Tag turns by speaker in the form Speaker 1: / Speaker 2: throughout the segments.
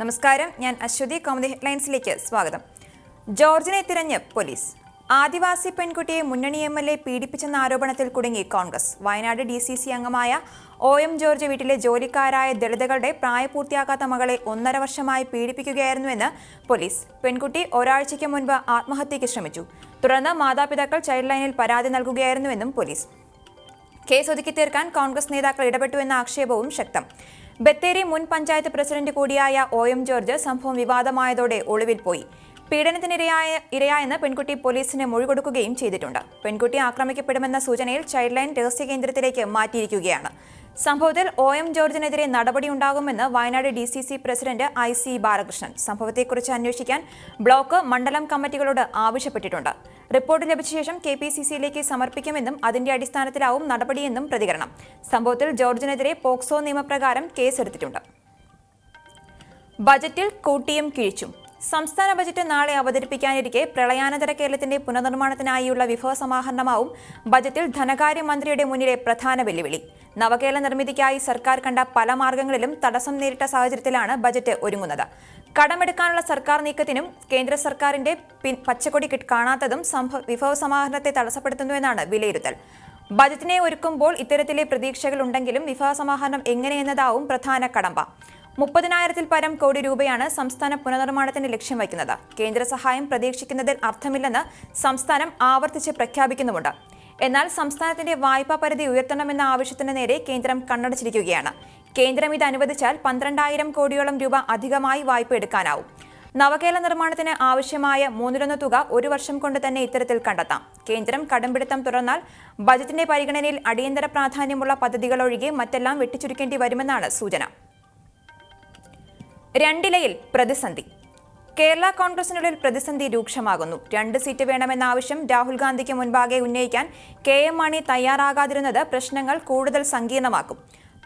Speaker 1: നമസ്കാരം. ഞാൻ അശ്വതി. കോമഡി ഹെഡ്ലൈൻസിലേക്ക് സ്വാഗതം. ജോർജിനെ തിരഞ്ഞ് പോലീസ്. ആദിവാസി പെൺകുട്ടിയെ മുന്നണി എം എൽ എ പീഡിപ്പിച്ചെന്ന ആരോപണത്തിൽ കുടുങ്ങി Congress. Wayanad D C C അംഗമായ ഒ എം ജോർജ് വീട്ടിലെ ജോലിക്കാരായ ദളിതകളുടെ പ്രായപൂർത്തിയാക്കാത്ത മകളെ ഒന്നര വർഷമായി പീഡിപ്പിക്കുകയായിരുന്നുവെന്ന് പോലീസ്. പെൺകുട്ടി ഒരാഴ്ചയ്ക്ക് മുൻപ് ആത്മഹത്യയ്ക്ക് ശ്രമിച്ചു. തുടർന്ന് മാതാപിതാക്കൾ ചൈൽഡ് ലൈനിൽ പരാതി നൽകുകയായിരുന്നുവെന്നും പോലീസ്. കേസ് ഒതുക്കി തീർക്കാൻ കോൺഗ്രസ് നേതാക്കൾ ഇടപെട്ടുവെന്ന ആക്ഷേപവും ശക്തം. ബത്തേരി മുൻ പഞ്ചായത്ത് പ്രസിഡന്റ് കൂടിയായ ഒ എം ജോർജ് സംഭവം വിവാദമായതോടെ ഒളിവിൽ പോയി പീഡനത്തിനിരയായ ഇരയായെന്ന് പെൺകുട്ടി പോലീസിന് മൊഴി കൊടുക്കുകയും ചെയ്തിട്ടുണ്ട്. പെൺകുട്ടി ആക്രമിക്കപ്പെടുമെന്ന സൂചനയിൽ ചൈൽഡ് ലൈൻ രഹസ്യ കേന്ദ്രത്തിലേക്ക് മാറ്റിയിരിക്കുകയാണ്. സംഭവത്തിൽ ഒ എം ജോർജിനെതിരെ നടപടിയുണ്ടാകുമെന്ന് Wayanad D C C president I C Balakrishnan. സംഭവത്തെക്കുറിച്ച് അന്വേഷിക്കാൻ ബ്ലോക്ക് മണ്ഡലം കമ്മിറ്റികളോട് ആവശ്യപ്പെട്ടിട്ടുണ്ട്. റിപ്പോർട്ട് ലഭിച്ച ശേഷം കെ പി സി സിയിലേക്ക് സമർപ്പിക്കുമെന്നും അതിന്റെ അടിസ്ഥാനത്തിലാവും നടപടിയെന്നും പ്രതികരണം. സംഭവത്തിൽ ജോർജിനെതിരെ പോക്സോ നിയമപ്രകാരം കേസെടുത്തിട്ടുണ്ട്. ബജറ്റിൽ കൂട്ടിയും കിഴിച്ചും. സംസ്ഥാന ബജറ്റ് നാളെ അവതരിപ്പിക്കാനിരിക്കെ പ്രളയാനന്തര കേരളത്തിന്റെ പുനർനിർമ്മാണത്തിനായുള്ള വിഭവ സമാഹരണമാവും ബജറ്റിൽ ധനകാര്യമന്ത്രിയുടെ മുന്നിലെ പ്രധാന വെല്ലുവിളി. നവകേരള നിർമ്മിതിക്കായി സർക്കാർ കണ്ട പല മാർഗങ്ങളിലും തടസ്സം നേരിട്ട സാഹചര്യത്തിലാണ് ബജറ്റ് ഒരുങ്ങുന്നത്. കടമെടുക്കാനുള്ള സർക്കാർ നീക്കത്തിനും കേന്ദ്ര സർക്കാരിന്റെ പച്ചക്കൊടി കാണാത്തതും വിഭവ സമാഹരണത്തെ തടസ്സപ്പെടുത്തുന്നുവെന്നാണ് വിലയിരുത്തൽ. ബജറ്റിനെ ഒരുക്കുമ്പോൾ ഇത്തരത്തിലെ പ്രതീക്ഷകൾ ഉണ്ടെങ്കിലും വിഭവ സമാഹരണം എങ്ങനെയെന്നതാവും പ്രധാന കടമ്പ. മുപ്പതിനായിരത്തിൽ പരം കോടി രൂപയാണ് സംസ്ഥാന പുനർനിർമ്മാണത്തിന് ലക്ഷ്യം വയ്ക്കുന്നത്. കേന്ദ്ര സഹായം പ്രതീക്ഷിക്കുന്നതിൽ അർത്ഥമില്ലെന്ന് സംസ്ഥാനം ആവർത്തിച്ച് പ്രഖ്യാപിക്കുന്നുമുണ്ട്. എന്നാൽ സംസ്ഥാനത്തിന്റെ വായ്പാ പരിധി ഉയർത്തണമെന്ന ആവശ്യത്തിന് നേരെ കേന്ദ്രം കണ്ണടച്ചിരിക്കുകയാണ്. കേന്ദ്രം ഇത് അനുവദിച്ചാൽ പന്ത്രണ്ടായിരം കോടിയോളം രൂപ അധികമായി വായ്പ എടുക്കാനാവും. നവകേരള നിർമ്മാണത്തിന് ആവശ്യമായ മൂന്നിലൊന്ന് തുക ഒരു വർഷം കൊണ്ട് തന്നെ ഇത്തരത്തിൽ കണ്ടെത്താം. കേന്ദ്രം കടമ്പിടുത്തം തുടർന്നാൽ ബജറ്റിന്റെ പരിഗണനയിൽ അടിയന്തര പ്രാധാന്യമുള്ള പദ്ധതികളൊഴികെ മറ്റെല്ലാം വെട്ടിച്ചുരുക്കേണ്ടി വരുമെന്നാണ് സൂചന. രണ്ടിലയിൽ പ്രതിസന്ധി. കേരള കോൺഗ്രസിനുള്ളിൽ പ്രതിസന്ധി രൂക്ഷമാകുന്നു. രണ്ട് സീറ്റ് വേണമെന്ന ആവശ്യം രാഹുൽ ഗാന്ധിക്ക് മുൻപാകെ ഉന്നയിക്കാൻ കെ എം മാണി തയ്യാറാകാതിരുന്നത് പ്രശ്നങ്ങൾ കൂടുതൽ സങ്കീർണമാക്കും.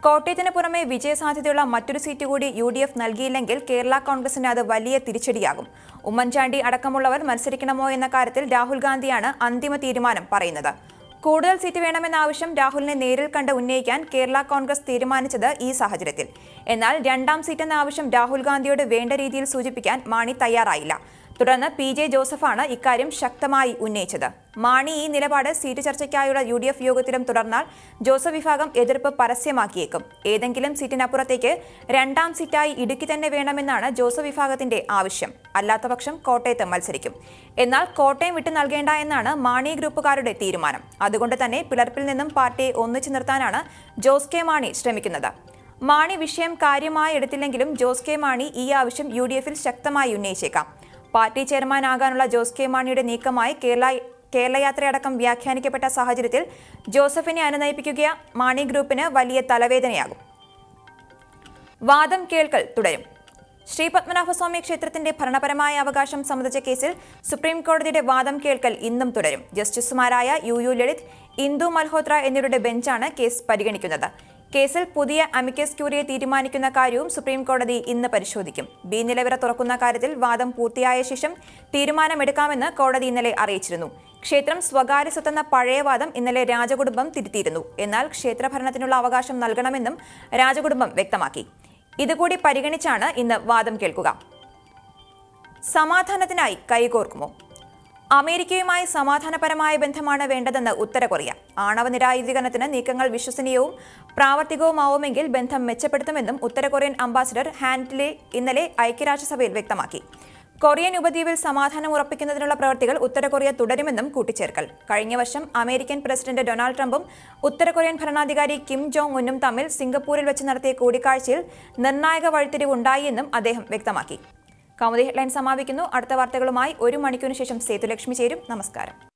Speaker 1: കോട്ടയത്തിന് പുറമെ വിജയസാധ്യതയുള്ള മറ്റൊരു സീറ്റ് കൂടി യു ഡി എഫ് നൽകിയില്ലെങ്കിൽ കേരള കോൺഗ്രസിന് അത് വലിയ തിരിച്ചടിയാകും. ഉമ്മൻചാണ്ടി അടക്കമുള്ളവർ മത്സരിക്കണമോ എന്ന കാര്യത്തിൽ രാഹുൽ ഗാന്ധിയാണ് അന്തിമ തീരുമാനം പറയുന്നത്. കൂടുതൽ സീറ്റ് വേണമെന്ന ആവശ്യം രാഹുലിനെ നേരിൽ കണ്ട് ഉന്നയിക്കാൻ കേരള കോൺഗ്രസ് തീരുമാനിച്ചത് ഈ സാഹചര്യത്തിൽ. എന്നാൽ രണ്ടാം സീറ്റ് എന്ന ആവശ്യം രാഹുൽ ഗാന്ധിയോട് വേണ്ട രീതിയിൽ സൂചിപ്പിക്കാൻ മാണി തയ്യാറായില്ല. തുടർന്ന് പി ജെ ജോസഫാണ് ഇക്കാര്യം ശക്തമായി ഉന്നയിച്ചത്. മാണി ഈ നിലപാട് സീറ്റ് ചർച്ചയ്ക്കായുള്ള യു ഡി എഫ് യോഗത്തിലും തുടർന്നാൽ ജോസഫ് വിഭാഗം എതിർപ്പ് പരസ്യമാക്കിയേക്കും. ഏതെങ്കിലും സീറ്റിനപ്പുറത്തേക്ക് രണ്ടാം സീറ്റായി ഇടുക്കി തന്നെ വേണമെന്നാണ് ജോസഫ് വിഭാഗത്തിന്റെ ആവശ്യം. അല്ലാത്തപക്ഷം കോട്ടയത്ത് മത്സരിക്കും. എന്നാൽ കോട്ടയം വിട്ടു നൽകേണ്ട എന്നാണ് മാണി ഗ്രൂപ്പുകാരുടെ തീരുമാനം. അതുകൊണ്ട് തന്നെ പിളർപ്പിൽ നിന്നും പാർട്ടിയെ ഒന്നിച്ചു നിർത്താനാണ് ജോസ് കെ മാണി ശ്രമിക്കുന്നത്. മാണി വിഷയം കാര്യമായി എടുത്തില്ലെങ്കിലും ജോസ് കെ മാണി ഈ ആവശ്യം യു ശക്തമായി ഉന്നയിച്ചേക്കാം. പാർട്ടി ചെയർമാനാകാനുള്ള ജോസ് കെ മാണിയുടെ നീക്കമായി കേരള കേരളയാത്രയടക്കം വ്യാഖ്യാനിക്കപ്പെട്ട സാഹചര്യത്തിൽ ജോസഫിനെ അനുനയിപ്പിക്കുക മാണി ഗ്രൂപ്പിന് വലിയ തലവേദനയാകും. വാദം കേൾക്കൽ തുടരും. ശ്രീ പത്മനാഭസ്വാമി ക്ഷേത്രത്തിന്റെ ഭരണപരമായ അവകാശം സംബന്ധിച്ച കേസിൽ സുപ്രീം കോടതിയുടെ വാദം കേൾക്കൽ ഇന്നും തുടരും. ജസ്റ്റിസുമാരായ യു യു ലളിത് ഇന്ദു മൽഹോത്ര എന്നിവരുടെ ബെഞ്ചാണ് കേസ് പരിഗണിക്കുന്നത്. കേസിൽ പുതിയ അമിക്കസ് ക്യൂറിയെ തീരുമാനിക്കുന്ന കാര്യവും സുപ്രീം കോടതി ഇന്ന് പരിശോധിക്കും. ബി നിലവിറ തുറക്കുന്ന കാര്യത്തിൽ വാദം പൂർത്തിയായ ശേഷം തീരുമാനമെടുക്കാമെന്ന് കോടതി ഇന്നലെ അറിയിച്ചിരുന്നു. ക്ഷേത്രം സ്വകാര്യ സ്വത്തെന്ന പഴയ വാദം ഇന്നലെ രാജകുടുംബം തിരുത്തിയിരുന്നു. എന്നാൽ ക്ഷേത്രഭരണത്തിനുള്ള അവകാശം നൽകണമെന്നും രാജകുടുംബം വ്യക്തമാക്കി. ഇതുകൂടി പരിഗണിച്ചാണ് ഇന്ന് വാദം കേൾക്കുക. സമാധാനത്തിനായി കൈകോർക്കുമോ? അമേരിക്കയുമായി സമാധാനപരമായ ബന്ധമാണ് വേണ്ടതെന്ന് ഉത്തര കൊറിയ. ആണവ നിരായുധീകരണത്തിന് നീക്കങ്ങൾ വിശ്വസനീയവും പ്രാവർത്തികവുമാവുമെങ്കിൽ ബന്ധം മെച്ചപ്പെടുത്തുമെന്നും ഉത്തര കൊറിയൻ അംബാസിഡർ ഹാൻഡ്ലെ ഇന്നലെ ഐക്യരാഷ്ട്രസഭയിൽ വ്യക്തമാക്കി. കൊറിയൻ ഉപദ്വീപിൽ സമാധാനം ഉറപ്പിക്കുന്നതിനുള്ള പ്രവൃത്തികൾ ഉത്തര കൊറിയ തുടരുമെന്നും കൂട്ടിച്ചേർക്കൽ. കഴിഞ്ഞ വർഷം അമേരിക്കൻ പ്രസിഡന്റ് ഡൊണാൾഡ് ട്രംപും ഉത്തര കൊറിയൻ ഭരണാധികാരി കിം ജോങ് ഉന്നും തമ്മിൽ സിംഗപ്പൂരിൽ വെച്ച് നടത്തിയ കൂടിക്കാഴ്ചയിൽ നിർണായക വഴിത്തിരിവുണ്ടായി എന്നും അദ്ദേഹം വ്യക്തമാക്കി. കൗമുദി ഹെഡ്ലൈൻ സമാപിക്കുന്നു. അടുത്ത വാർത്തകളുമായി ഒരു മണിക്കൂറിന് ശേഷം സേതുലക്ഷ്മി ചേരും. നമസ്കാരം.